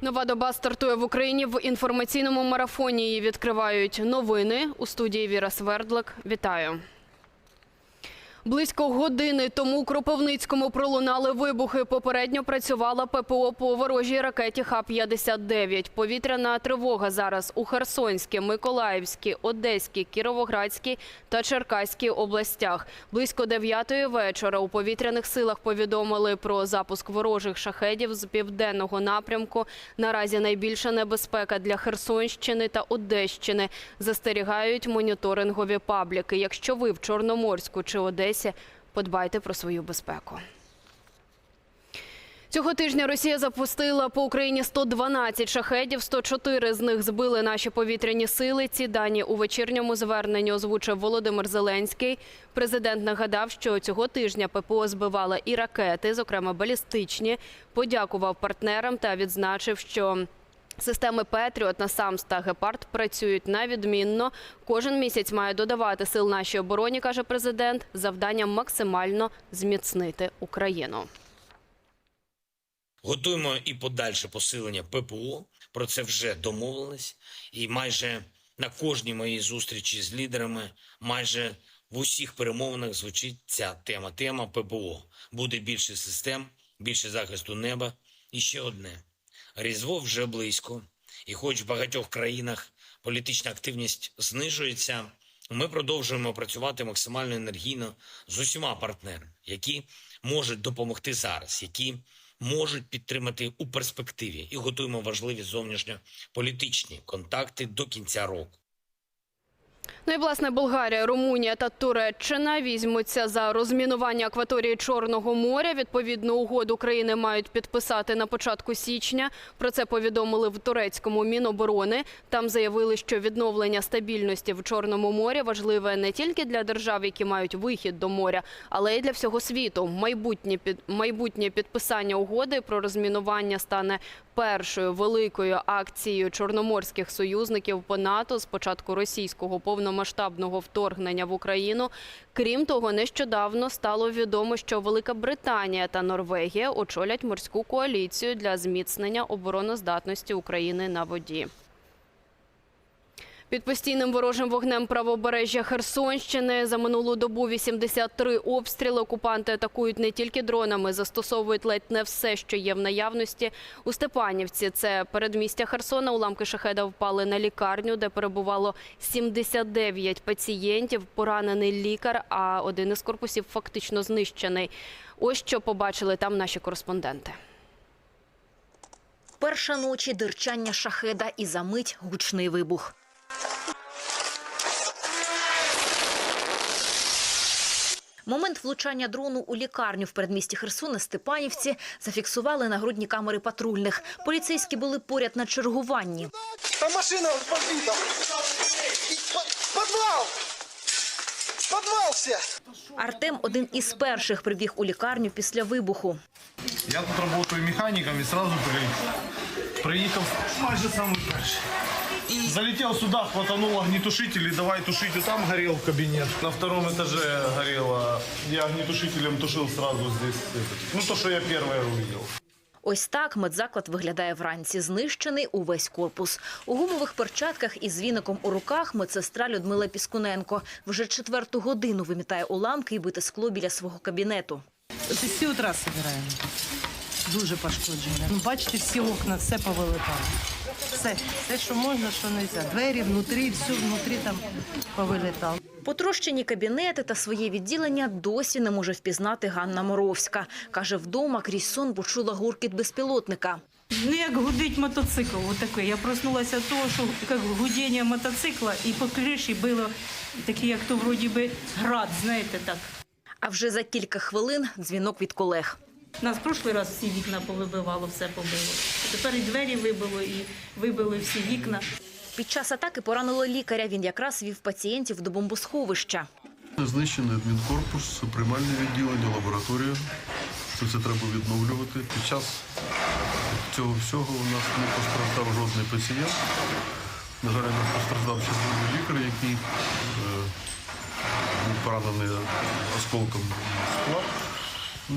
Нова доба стартує в Україні в інформаційному марафоні. Її відкривають новини у студії Віра Свердлик. Вітаю. Близько години тому у Кропивницькому пролунали вибухи. Попередньо працювала ППО по ворожій ракеті Х-59. Повітряна тривога зараз у Херсонській, Миколаївській, Одеській, Кіровоградській та Черкаській областях. Близько дев'ятої вечора у повітряних силах повідомили про запуск ворожих шахедів з південного напрямку. Наразі найбільша небезпека для Херсонщини та Одещини. Застерігають моніторингові пабліки. Якщо ви в Чорноморську чи Одесі, подбайте про свою безпеку. Цього тижня Росія запустила по Україні 112 шахедів, 104 з них збили наші повітряні сили. Ці дані у вечірньому зверненні озвучив Володимир Зеленський. Президент нагадав, що цього тижня ППО збивала і ракети, зокрема балістичні. Подякував партнерам та відзначив, що Системи Петріот, Насамс та Гепард працюють навідмінно. Кожен місяць має додавати сил нашій обороні, каже президент, завданням максимально зміцнити Україну. Готуємо і подальше посилення ППО. Про це вже домовились. І майже на кожній моїй зустрічі з лідерами, майже в усіх перемовинах звучить ця тема. Тема ППО. Буде більше систем, більше захисту неба. І ще одне. Різдво вже близько. І хоч в багатьох країнах політична активність знижується, ми продовжуємо працювати максимально енергійно з усіма партнерами, які можуть допомогти зараз, які можуть підтримати у перспективі, і готуємо важливі зовнішньополітичні контакти до кінця року. Ну і власне Болгарія, Румунія та Туреччина візьмуться за розмінування акваторії Чорного моря. Відповідну угоду країни мають підписати на початку січня. Про це повідомили в турецькому міноборони. Там заявили, що відновлення стабільності в Чорному морі важливе не тільки для держав, які мають вихід до моря, але й для всього світу. Майбутнє під майбутнє підписання угоди про розмінування стане першою великою акцією чорноморських союзників по НАТО з початку російського повномасштабного вторгнення в Україну. Крім того, нещодавно стало відомо, що Велика Британія та Норвегія очолять морську коаліцію для зміцнення обороноздатності України на воді. Під постійним ворожим вогнем правобережжя Херсонщини за минулу добу 83 обстріли. Окупанти атакують не тільки дронами, застосовують ледь не все, що є в наявності. У Степанівці це передмістя Херсона. Уламки шахеда впали на лікарню, де перебувало 79 пацієнтів. Поранений лікар, а один із корпусів фактично знищений. Ось що побачили там наші кореспонденти. Перша ночі дирчання шахеда і за мить гучний вибух. Момент влучання дрону у лікарню в передмісті Херсона Степанівці зафіксували на грудні камери патрульних. Поліцейські були поряд на чергуванні. Там машина побита. Подвал! Подвал все! Артем один із перших прибіг у лікарню після вибуху. Я тут працюю механіком і одразу при... приїхав майже самий перший. Залетел сюда, хватанул огнетушитель и давай тушите. Там горел кабинет. На втором этаже горело. Я огнетушителем тушил сразу здесь. Ну, то, что я первое увидел. Ось так медзаклад виглядає вранці. Знищений увесь корпус. У гумових перчатках із віником у руках медсестра Людмила Піскуненко вже четверту годину вимітає уламки і бите скло біля свого кабінету. 6 утра збираємо. Дуже пошкодження. Ну, бачите, всі окна, все повилетало. Все, все, що можна, що не можна. Двері внутрі, все внутрі там повилетало. Потрощені кабінети та своє відділення досі не може впізнати Ганна Моровська. Каже, вдома крізь сон почула гуркіт безпілотника. Ну, як гудить мотоцикл, отаке. Я проснулася від того, що як гудіння мотоцикла, і по криші було таке, як то вроді би град, знаєте, так. А вже за кілька хвилин дзвінок від колег. Нас в прошлий раз всі вікна повибивало, все побило. Тепер і двері вибило, і вибили всі вікна. Під час атаки поранило лікаря. Він якраз вів пацієнтів до бомбосховища. Знищений адмінкорпус, приймальне відділення, лабораторія. Це треба відновлювати. Під час цього всього у нас не постраждав жодний пацієнт. На жаль, у нас постраждав ще лікар, який е, був поранений осколком скла.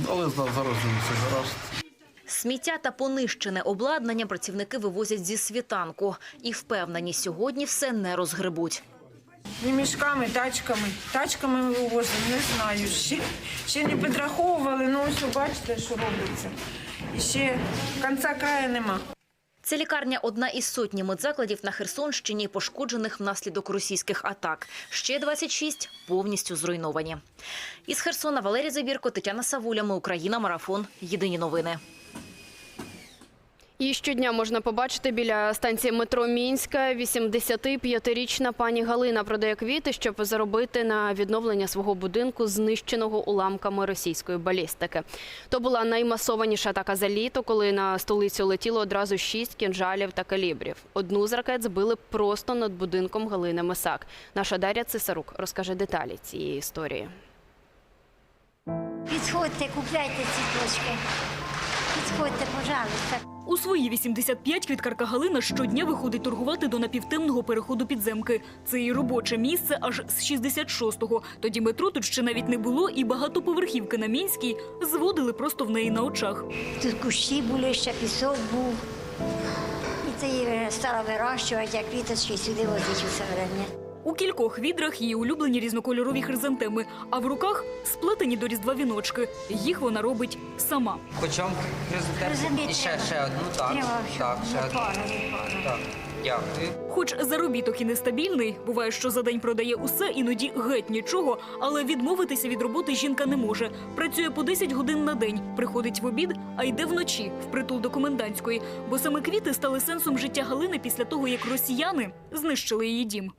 Але зараз він все гаразд. Сміття та понищене обладнання працівники вивозять зі світанку. І впевнені, сьогодні все не розгребуть. Мішками, тачками. Тачками ми вивозимо, не знаю. Ще, ще не підраховували, ну ось бачите, що робиться. І ще кінця краю нема. Ця лікарня – одна із сотні медзакладів на Херсонщині, пошкоджених внаслідок російських атак. Ще 26 повністю зруйновані. Із Херсона Валерій Забірко, Тетяна Савуля. Ми Україна. Марафон. Єдині новини. Її щодня можна побачити біля станції метро Мінська. 85-річна пані Галина продає квіти, щоб заробити на відновлення свого будинку, знищеного уламками російської балістики. То була наймасованіша атака за літо, коли на столицю летіло одразу шість кінжалів та калібрів. Одну з ракет збили просто над будинком Галини Месак. Наша Дар'я Цисарук розкаже деталі цієї історії. Підходьте, купляйте цвіточки. Підходьте, пожалуйста. У свої 85 квіткарка Галина щодня виходить торгувати до напівтемного переходу підземки. Це її робоче місце аж з 66-го. Тоді метро тут ще навіть не було, і багатоповерхівки на Мінській зводили просто в неї на очах. Тут кущі були, ще пісок був. І це її стала вирощувати, як квіточки сюди возить усе время. У кількох відрах її улюблені різнокольорові хризантеми, а в руках сплетені до різдва віночки. Їх вона робить сама. Почому Розумієте, І ще, ще одну, так. Так, ще одну. пара, не пара. Так, дякую. Хоч заробіток і нестабільний, буває, що за день продає усе, іноді геть нічого, але відмовитися від роботи жінка не може. Працює по 10 годин на день, приходить в обід, а йде вночі, впритул до комендантської. Бо саме квіти стали сенсом життя Галини після того, як росіяни знищили її дім.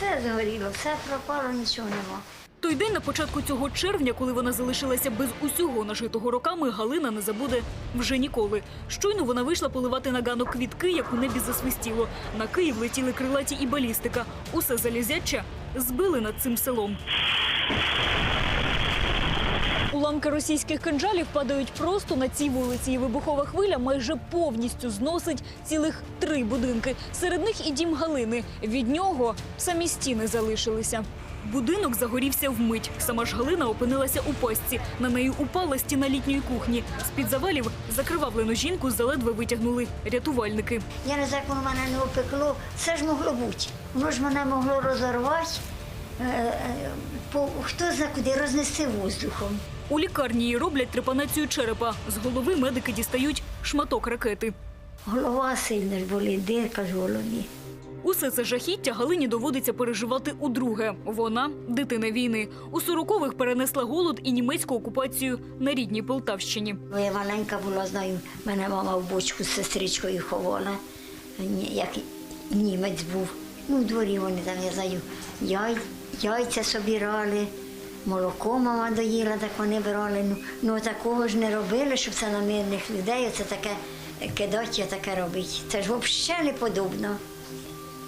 Все згоріло, все пропало, нічого нема. Той день на початку цього червня, коли вона залишилася без усього нажитого роками, Галина не забуде вже ніколи. Щойно вона вийшла поливати на ганок квітки, як у небі засвистіло. На Київ летіли крилаті і балістика. Усе залізяча збили над цим селом. Уламки російських кинджалів падають просто на цій вулиці. І вибухова хвиля майже повністю зносить цілих три будинки. Серед них і дім Галини. Від нього самі стіни залишилися. Будинок загорівся вмить. Сама ж Галина опинилася у пастці. На неї упала стіна літньої кухні. З-під завалів закривавлену жінку заледве витягнули рятувальники. Я не знаю, як мене не опекло. Все ж могло бути. Воно ж мене могло розорвати. е, е, Хто зна куди рознести воздухом. У лікарні їй роблять трепанацію черепа. З голови медики дістають шматок ракети. Голова сильно ж болить, дирка ж голові. Усе це жахіття Галині доводиться переживати удруге. Вона дитина війни. У 40-х перенесла голод і німецьку окупацію на рідній Полтавщині. Я маленька була, знаю, мене мама в бочку з сестричкою ховала, як німець був. Ну, в дворі вони там, я знаю, яй, яйця собирали, молоко мама доїла, так вони брали. Ну, ну такого ж не робили, щоб це на мирних людей, оце таке кидати, таке робити. Це ж взагалі не подобно.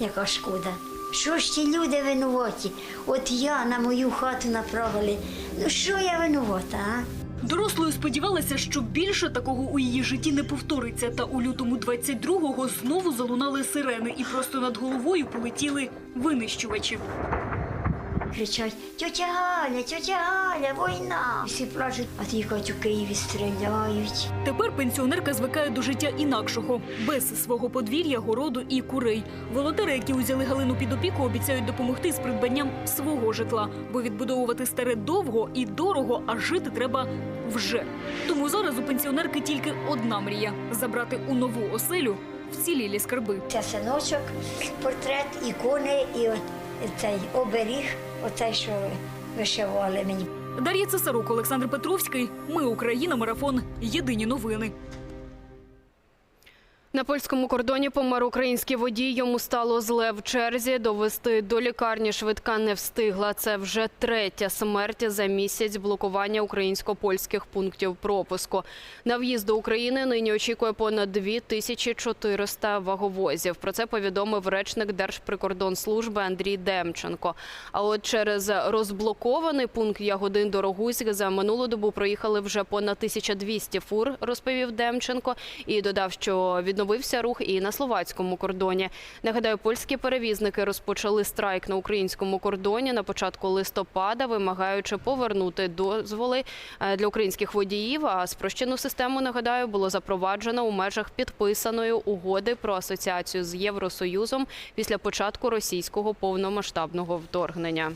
Яка шкода. Що ж ті люди винуваті? От я на мою хату направили. Ну що я винувата, а? Дорослою сподівалася, що більше такого у її житті не повториться. Та у лютому 22-го знову залунали сирени і просто над головою полетіли винищувачі. Кричать, тьотя Галя, тьотя Галя, війна. Всі плачуть, а ті кажуть, у Києві стріляють. Тепер пенсіонерка звикає до життя інакшого, без свого подвір'я, городу і курей. Волонтери, які узяли Галину під опіку, обіцяють допомогти з придбанням свого житла, бо відбудовувати старе довго і дорого, а жити треба вже. Тому зараз у пенсіонерки тільки одна мрія забрати у нову оселю вцілілі скарби. Це синочок, портрет, ікони і от цей оберіг, оцей, що вишивали мені. Дар'я Цесарук, Олександр Петровський. Ми Україна. Марафон. Єдині новини. На польському кордоні помер український водій. Йому стало зле в черзі. Довести до лікарні швидка не встигла. Це вже третя смерть за місяць блокування українсько-польських пунктів пропуску. На в'їзд до України нині очікує понад 2400 ваговозів. Про це повідомив речник Держприкордонслужби Андрій Демченко. А от через розблокований пункт Ягодин до Рогуськ за минулу добу проїхали вже понад 1200 фур, розповів Демченко. І додав, що відновлення відновився рух і на словацькому кордоні. Нагадаю, польські перевізники розпочали страйк на українському кордоні на початку листопада, вимагаючи повернути дозволи е, для українських водіїв. А спрощену систему нагадаю було запроваджено у межах підписаної угоди про асоціацію з Євросоюзом після початку російського повномасштабного вторгнення.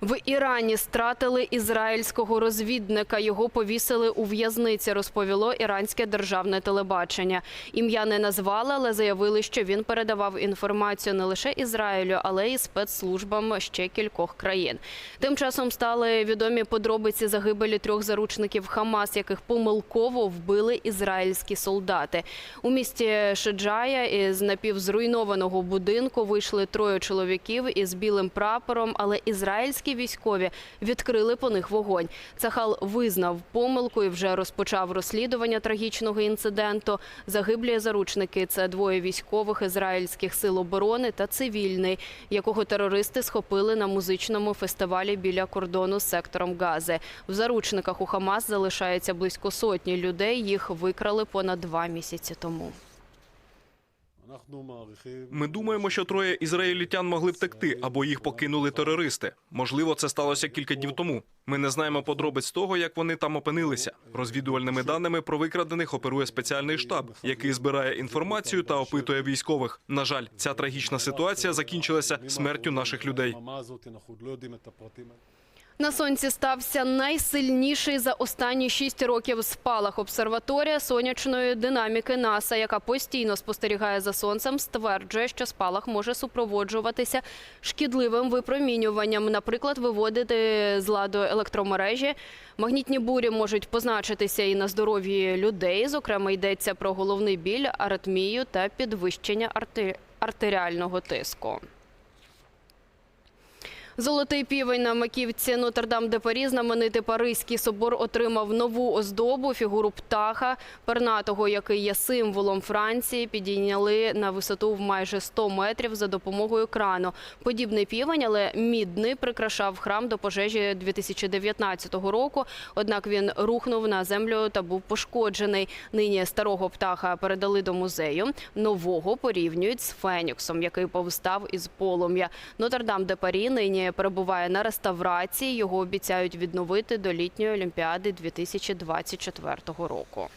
В Ірані стратили ізраїльського розвідника. Його повісили у в'язниці, розповіло іранське державне телебачення. Ім'я не назвали, але заявили, що він передавав інформацію не лише Ізраїлю, але й спецслужбам ще кількох країн. Тим часом стали відомі подробиці загибелі трьох заручників Хамас, яких помилково вбили ізраїльські солдати. У місті Шеджая із напівзруйнованого будинку вийшли троє чоловіків із білим прапором, але ізраїльські військові відкрили по них вогонь. Цахал визнав помилку і вже розпочав розслідування трагічного інциденту. Загиблі заручники це двоє військових ізраїльських сил оборони та цивільний, якого терористи схопили на музичному фестивалі біля кордону з сектором Гази. В заручниках у Хамас залишається близько сотні людей. Їх викрали понад два місяці тому. Ми думаємо, що троє ізраїльтян могли втекти або їх покинули терористи. Можливо, це сталося кілька днів тому. Ми не знаємо подробиць того, як вони там опинилися. Розвідувальними даними про викрадених оперує спеціальний штаб, який збирає інформацію та опитує військових. На жаль, ця трагічна ситуація закінчилася смертю наших людей. На сонці стався найсильніший за останні шість років спалах. Обсерваторія сонячної динаміки НАСА, яка постійно спостерігає за сонцем, стверджує, що спалах може супроводжуватися шкідливим випромінюванням, наприклад, виводити з ладу електромережі. Магнітні бурі можуть позначитися і на здоров'ї людей. Зокрема, йдеться про головний біль, аритмію та підвищення арте- артеріального тиску. Золотий півень на маківці Нотр-Дам-де-Парі знаменитий Паризький собор отримав нову оздобу фігуру птаха пернатого, який є символом Франції. Підійняли на висоту в майже 100 метрів за допомогою крану. Подібний півень, але мідний, прикрашав храм до пожежі 2019 року. Однак він рухнув на землю та був пошкоджений. Нині старого птаха передали до музею. Нового порівнюють з Феніксом, який повстав із полум'я. Нотр-Дам-де-Парі перебуває на реставрації. Його обіцяють відновити до літньої олімпіади 2024 року.